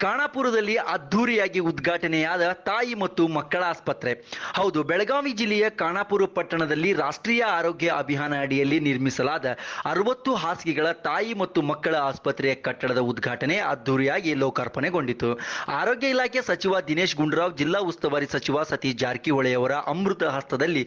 ಖಾನಾಪುರದಲ್ಲಿ ಅದ್ಧೂರಿಯಾಗಿ ಉದ್ಘಾಟನೆಯಾದ ತಾಯಿ ಮತ್ತು ಮಕ್ಕಳ ಆಸ್ಪತ್ರೆ. ಹೌದು, ಬೆಳಗಾವಿ ಜಿಲ್ಲೆಯ ಕಾಣಾಪುರ ಪಟ್ಟಣದಲ್ಲಿ ರಾಷ್ಟ್ರೀಯ ಆರೋಗ್ಯ ಅಭಿಯಾನ ಅಡಿಯಲ್ಲಿ ನಿರ್ಮಿಸಲಾದ ಅರವತ್ತು ಹಾಸಿಗೆಗಳ ತಾಯಿ ಮತ್ತು ಮಕ್ಕಳ ಆಸ್ಪತ್ರೆಯ ಕಟ್ಟಡದ ಉದ್ಘಾಟನೆ ಅದ್ಧೂರಿಯಾಗಿ ಲೋಕಾರ್ಪಣೆಗೊಂಡಿತು. ಆರೋಗ್ಯ ಇಲಾಖೆ ಸಚಿವ ದಿನೇಶ್ ಗುಂಡೂರಾವ್, ಜಿಲ್ಲಾ ಉಸ್ತುವಾರಿ ಸಚಿವ ಸತೀಶ್ ಜಾರಕಿಹೊಳಿ ಅವರ ಅಮೃತ ಹಸ್ತದಲ್ಲಿ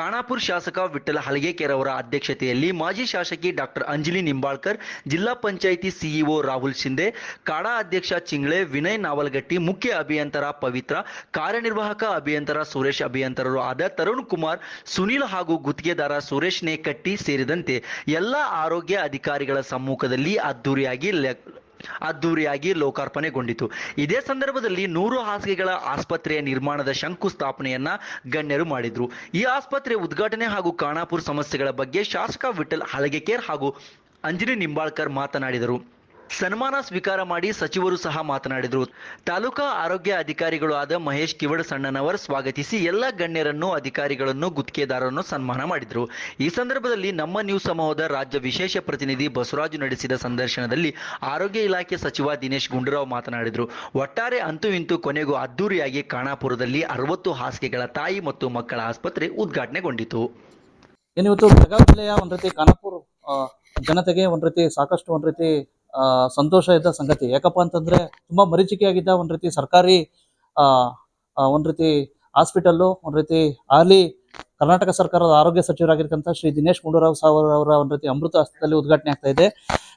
ಕಾಣಾಪುರ ಶಾಸಕ ವಿಠಲ ಹಲಗೇಕರ್ ಅವರ ಅಧ್ಯಕ್ಷತೆಯಲ್ಲಿ ಮಾಜಿ ಶಾಸಕಿ ಡಾಕ್ಟರ್ ಅಂಜಲಿ ನಿಂಬಾಳ್ಕರ್, ಜಿಲ್ಲಾ ಪಂಚಾಯಿತಿ ಸಿಇಒ ರಾಹುಲ್ ಶಿಂದೆ ಕಾಡಾ ಅಧ್ಯಕ್ಷ ಚಿಂಗ್ಳೆ ವಿನಯ್ ನಾವಲಗಟ್ಟಿ, ಮುಖ್ಯ ಅಭಿಯಂತರ ಪವಿತ್ರ, ಕಾರ್ಯನಿರ್ವಾಹಕ ಅಭಿಯಂತರ ಸುರೇಶ್ ಅಭಿಯಂತರರು ಆದ ತರುಣ್ ಕುಮಾರ್, ಸುನೀಲ್ ಹಾಗೂ ಗುತ್ತಿಗೆದಾರ ಸುರೇಶ್ ನೇಕಟ್ಟಿ ಸೇರಿದಂತೆ ಎಲ್ಲ ಆರೋಗ್ಯ ಅಧಿಕಾರಿಗಳ ಸಮ್ಮುಖದಲ್ಲಿ ಅದ್ದೂರಿಯಾಗಿ ಅದ್ದೂರಿಯಾಗಿ ಲೋಕಾರ್ಪಣೆಗೊಂಡಿತು. ಇದೇ ಸಂದರ್ಭದಲ್ಲಿ ನೂರು ಹಾಸಿಗೆಗಳ ಆಸ್ಪತ್ರೆಯ ನಿರ್ಮಾಣದ ಶಂಕುಸ್ಥಾಪನೆಯನ್ನ ಗಣ್ಯರು ಮಾಡಿದ್ರು. ಈ ಆಸ್ಪತ್ರೆ ಉದ್ಘಾಟನೆ ಹಾಗೂ ಖಾನಾಪುರ ಸಮಸ್ಯೆಗಳ ಬಗ್ಗೆ ಶಾಸಕ ವಿಠಲ್ ಹಲಗೆಕೇರ್ ಹಾಗೂ ಅಂಜನಿ ನಿಂಬಾಳ್ಕರ್ ಮಾತನಾಡಿದರು. ಸನ್ಮಾನ ಸ್ವೀಕಾರ ಮಾಡಿ ಸಚಿವರು ಸಹ ಮಾತನಾಡಿದರು. ತಾಲೂಕಾ ಆರೋಗ್ಯ ಅಧಿಕಾರಿಗಳು ಆದ ಮಹೇಶ್ ಕಿವಡ್ ಸಣ್ಣನವರ್ ಸ್ವಾಗತಿಸಿ ಎಲ್ಲ ಗಣ್ಯರನ್ನು, ಅಧಿಕಾರಿಗಳನ್ನು, ಗುತ್ತಿಗೆದಾರರನ್ನು ಸನ್ಮಾನ ಮಾಡಿದರು. ಈ ಸಂದರ್ಭದಲ್ಲಿ ನಮ್ಮ ನ್ಯೂಸ್ ಸಮೂಹದ ರಾಜ್ಯ ವಿಶೇಷ ಪ್ರತಿನಿಧಿ ಬಸವರಾಜು ನಡೆಸಿದ ಸಂದರ್ಶನದಲ್ಲಿ ಆರೋಗ್ಯ ಇಲಾಖೆ ಸಚಿವ ದಿನೇಶ್ ಗುಂಡೂರಾವ್ ಮಾತನಾಡಿದರು. ಒಟ್ಟಾರೆ ಅಂತೂ ಇಂತೂ ಕೊನೆಗೂ ಅದ್ದೂರಿಯಾಗಿ ಖಾನಾಪುರದಲ್ಲಿ ಅರವತ್ತು ಹಾಸಿಗೆಗಳ ತಾಯಿ ಮತ್ತು ಮಕ್ಕಳ ಆಸ್ಪತ್ರೆ ಉದ್ಘಾಟನೆಗೊಂಡಿತು. ಏನಿವತ್ತು ಬೆಳಗಾವಿ ಜಿಲ್ಲೆಯ ಒಂದು ರೀತಿ ಖಾನಾಪುರ ಜನತೆಗೆ ಒಂದು ರೀತಿ ಸಾಕಷ್ಟು ಒಂದು ರೀತಿ ಸಂತೋಷ ಇದ್ದ ಸಂಗತಿ. ಯಾಕಪ್ಪ ಅಂತಂದ್ರೆ ತುಂಬಾ ಮರೀಚಿಕೆಯಾಗಿದ್ದ ಒಂದ್ ರೀತಿ ಸರ್ಕಾರಿ ಆ, ಒಂದ್ ರೀತಿ ಹಾಸ್ಪಿಟಲ್ಲು ಒಂದ್ ರೀತಿ ಹಾಲಿ ಕರ್ನಾಟಕ ಸರ್ಕಾರದ ಆರೋಗ್ಯ ಸಚಿವರಾಗಿರ್ತಕ್ಕಂಥ ಶ್ರೀ ದಿನೇಶ್ ಗುಂಡೂರಾವ್ ಸಾವರ್ ಅವರ ಒಂದ್ ರೀತಿ ಅಮೃತ ಹಸ್ತದಲ್ಲಿ ಉದ್ಘಾಟನೆ ಆಗ್ತಾ ಇದೆ.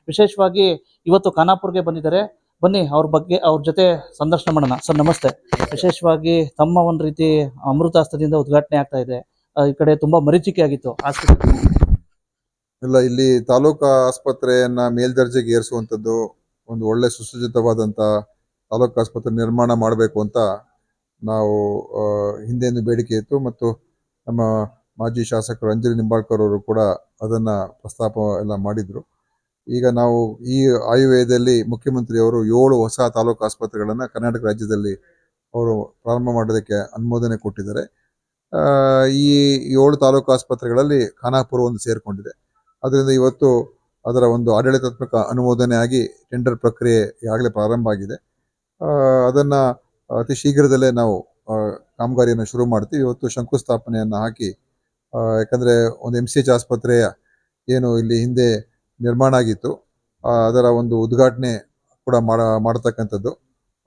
ವಿಶೇಷವಾಗಿ ಇವತ್ತು ಖಾನಾಪುರ್ಗೆ ಬಂದಿದ್ದಾರೆ. ಬನ್ನಿ ಅವ್ರ ಬಗ್ಗೆ ಅವ್ರ ಜೊತೆ ಸಂದರ್ಶನ ಮಾಡೋಣ. ಸರ್ ನಮಸ್ತೆ. ವಿಶೇಷವಾಗಿ ತಮ್ಮ ಒಂದ್ ರೀತಿ ಅಮೃತ ಹಸ್ತದಿಂದ ಉದ್ಘಾಟನೆ ಆಗ್ತಾ ಇದೆ. ಈ ಕಡೆ ತುಂಬಾ ಮರೀಚಿಕೆ ಆಗಿತ್ತು ಹಾಸ್ಪಿಟಲ್. ಇಲ್ಲ, ಇಲ್ಲಿ ತಾಲೂಕು ಆಸ್ಪತ್ರೆಯನ್ನ ಮೇಲ್ದರ್ಜೆಗೆ ಏರಿಸುವಂಥದ್ದು ಒಂದು ಒಳ್ಳೆ ಸುಸಜ್ಜಿತವಾದಂಥ ತಾಲೂಕು ಆಸ್ಪತ್ರೆ ನಿರ್ಮಾಣ ಮಾಡಬೇಕು ಅಂತ ನಾವು ಹಿಂದೆಯಿಂದ ಬೇಡಿಕೆ ಇತ್ತು. ಮತ್ತು ನಮ್ಮ ಮಾಜಿ ಶಾಸಕರು ಅಂಜಲಿ ನಿಂಬಾಳ್ಕರ್ ಅವರು ಕೂಡ ಅದನ್ನ ಪ್ರಸ್ತಾಪ ಎಲ್ಲ ಮಾಡಿದ್ರು. ಈಗ ನಾವು ಈ ಆಯವ್ಯಯದಲ್ಲಿ ಮುಖ್ಯಮಂತ್ರಿಯವರು ಏಳು ಹೊಸ ತಾಲೂಕು ಆಸ್ಪತ್ರೆಗಳನ್ನು ಕರ್ನಾಟಕ ರಾಜ್ಯದಲ್ಲಿ ಅವರು ಪ್ರಾರಂಭ ಮಾಡೋದಕ್ಕೆ ಅನುಮೋದನೆ ಕೊಟ್ಟಿದ್ದಾರೆ. ಈ ಏಳು ತಾಲೂಕು ಆಸ್ಪತ್ರೆಗಳಲ್ಲಿ ಖಾನಾಪುರ ಒಂದು ಸೇರಿಕೊಂಡಿದೆ. ಅದರಿಂದ ಇವತ್ತು ಅದರ ಒಂದು ಆಡಳಿತಾತ್ಮಕ ಅನುಮೋದನೆ ಆಗಿ ಟೆಂಡರ್ ಪ್ರಕ್ರಿಯೆ ಈಗಾಗಲೇ ಪ್ರಾರಂಭ ಆಗಿದೆ. ಅದನ್ನು ಅತಿ ಶೀಘ್ರದಲ್ಲೇ ನಾವು ಕಾಮಗಾರಿಯನ್ನು ಶುರು ಮಾಡ್ತೀವಿ. ಇವತ್ತು ಶಂಕುಸ್ಥಾಪನೆಯನ್ನು ಹಾಕಿ ಯಾಕಂದ್ರೆ ಒಂದು ಎಂ ಸಿ ಎಚ್ ಆಸ್ಪತ್ರೆಯ ಏನು ಇಲ್ಲಿ ಹಿಂದೆ ನಿರ್ಮಾಣ ಆಗಿತ್ತು. ಅದರ ಒಂದು ಉದ್ಘಾಟನೆ ಕೂಡ ಮಾಡ, ಮಾಡತಕ್ಕಂಥದ್ದು.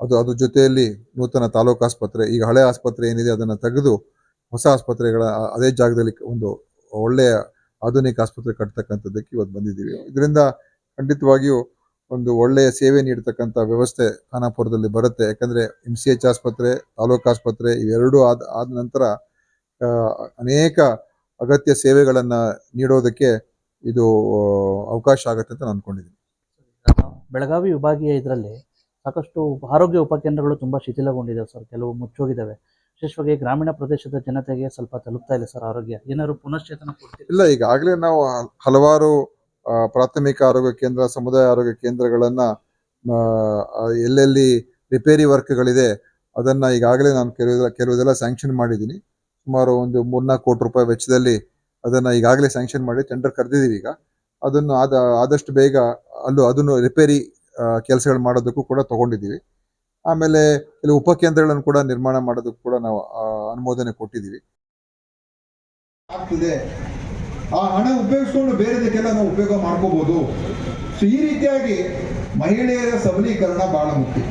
ಅದು ಅದ್ರ ಜೊತೆಯಲ್ಲಿ ನೂತನ ತಾಲೂಕು ಆಸ್ಪತ್ರೆ, ಈಗ ಹಳೆ ಆಸ್ಪತ್ರೆ ಏನಿದೆ ಅದನ್ನು ತೆಗೆದು ಹೊಸ ಆಸ್ಪತ್ರೆಗಳ ಅದೇ ಜಾಗದಲ್ಲಿ ಒಂದು ಒಳ್ಳೆಯ ಆಧುನಿಕ ಆಸ್ಪತ್ರೆ ಕಟ್ತಕ್ಕಂಥದ್ದಕ್ಕೆ ಇವತ್ತು ಬಂದಿದ್ದೀವಿ. ಇದರಿಂದ ಖಂಡಿತವಾಗಿಯೂ ಒಂದು ಒಳ್ಳೆಯ ಸೇವೆ ನೀಡತಕ್ಕಂಥ ವ್ಯವಸ್ಥೆ ಖಾನಾಪುರದಲ್ಲಿ ಬರುತ್ತೆ. ಯಾಕಂದರೆ ಎಂ ಸಿ ಎಚ್ ಆಸ್ಪತ್ರೆ, ತಾಲೂಕು ಆಸ್ಪತ್ರೆ ಇವೆರಡೂ ಆದ ಆದ ನಂತರ ಅನೇಕ ಅಗತ್ಯ ಸೇವೆಗಳನ್ನು ನೀಡೋದಕ್ಕೆ ಇದು ಅವಕಾಶ ಆಗುತ್ತೆ ಅಂತ ನಾನು ಅಂದ್ಕೊಂಡಿದ್ದೀನಿ ಬೆಳಗಾವಿ ವಿಭಾಗೀಯ ಇದರಲ್ಲಿ ಸಾಕಷ್ಟು ಆರೋಗ್ಯ ಉಪಕೇಂದ್ರಗಳು ತುಂಬ ಶಿಥಿಲಗೊಂಡಿದೆ ಸರ್. ಕೆಲವು ಮುಚ್ಚೋಗಿದ್ದಾವೆ. ವಿಶೇಷವಾಗಿ ಗ್ರಾಮೀಣ ಪ್ರದೇಶದ ಜನತೆಗೆ ಸ್ವಲ್ಪ ತಲುಪ್ತಾ ಇಲ್ಲ ಸರ್ ಆರೋಗ್ಯ. ಏನಾದ್ರು ಪುನಶ್ಚೇತನ ಇಲ್ಲ ಈಗಾಗಲೇ ನಾವು ಹಲವಾರು ಪ್ರಾಥಮಿಕ ಆರೋಗ್ಯ ಕೇಂದ್ರ, ಸಮುದಾಯ ಆರೋಗ್ಯ ಕೇಂದ್ರಗಳನ್ನ ಎಲ್ಲೆಲ್ಲಿ ರಿಪೇರಿ ವರ್ಕ್ಗಳಿದೆ, ಅದನ್ನ ಈಗಾಗಲೇ ನಾನು ಕೆಲವು ಕೆಲವುದೆಲ್ಲ ಸ್ಯಾಂಕ್ಷನ್ ಮಾಡಿದ್ದೀನಿ. ಸುಮಾರು ಒಂದು ಮೂರ್ನಾಲ್ಕು ಕೋಟಿ ರೂಪಾಯಿ ವೆಚ್ಚದಲ್ಲಿ ಅದನ್ನ ಈಗಾಗಲೇ ಸ್ಯಾಂಕ್ಷನ್ ಮಾಡಿ ಟೆಂಡರ್ ಕರೆದಿದ್ದೀವಿ ಈಗ. ಅದನ್ನು ಆದ, ಆದಷ್ಟು ಬೇಗ ಅಲ್ಲೂ, ಅದನ್ನು ರಿಪೇರಿ ಕೆಲಸಗಳು ಮಾಡೋದಕ್ಕೂ ಕೂಡ ತಗೊಂಡಿದ್ದೀವಿ. ಆಮೇಲೆ ಕೆಲವು ಉಪಕೇಂದ್ರಗಳನ್ನು ಕೂಡ ನಿರ್ಮಾಣ ಮಾಡೋದಕ್ಕೆ ಕೂಡ ನಾವು ಅನುಮೋದನೆ ಕೊಟ್ಟಿದ್ದೀವಿ. ಆಗ್ತಿದೆ. ಆ ಹಣ ಉಪಯೋಗಿಸ್ಕೊಂಡು ಬೇರೆದಕ್ಕೆಲ್ಲ ನಾವು ಉಪಯೋಗ ಮಾಡ್ಕೋಬಹುದು ಸೊ ಈ ರೀತಿಯಾಗಿ ಮಹಿಳೆಯರ ಸಬಲೀಕರಣ ಬಹಳ ಮುಖ್ಯ.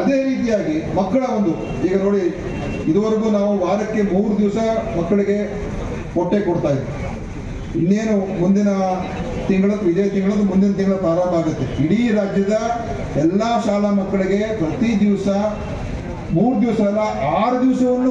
ಅದೇ ರೀತಿಯಾಗಿ ಮಕ್ಕಳ ಒಂದು, ಈಗ ನೋಡಿ, ಇದುವರೆಗೂ ನಾವು ವಾರಕ್ಕೆ ಮೂರು ದಿವಸ ಮಕ್ಕಳಿಗೆ ಹೊಟ್ಟೆ ಕೊಡ್ತಾ ಇದ್ವಿ. ಇನ್ನೇನು ಮುಂದಿನ ತಿಂಗಳ, ಇದೇ ತಿಂಗಳದ್ದು ಮುಂದಿನ ತಿಂಗಳ ಪ್ರಾರಂಭ ಆಗುತ್ತೆ. ಇಡೀ ರಾಜ್ಯದ ಎಲ್ಲಾ ಶಾಲಾ ಮಕ್ಕಳಿಗೆ ಪ್ರತಿ ದಿವಸ ಮೂರು ದಿವಸ ಅಲ್ಲ, ಆರು ದಿವಸವನ್ನು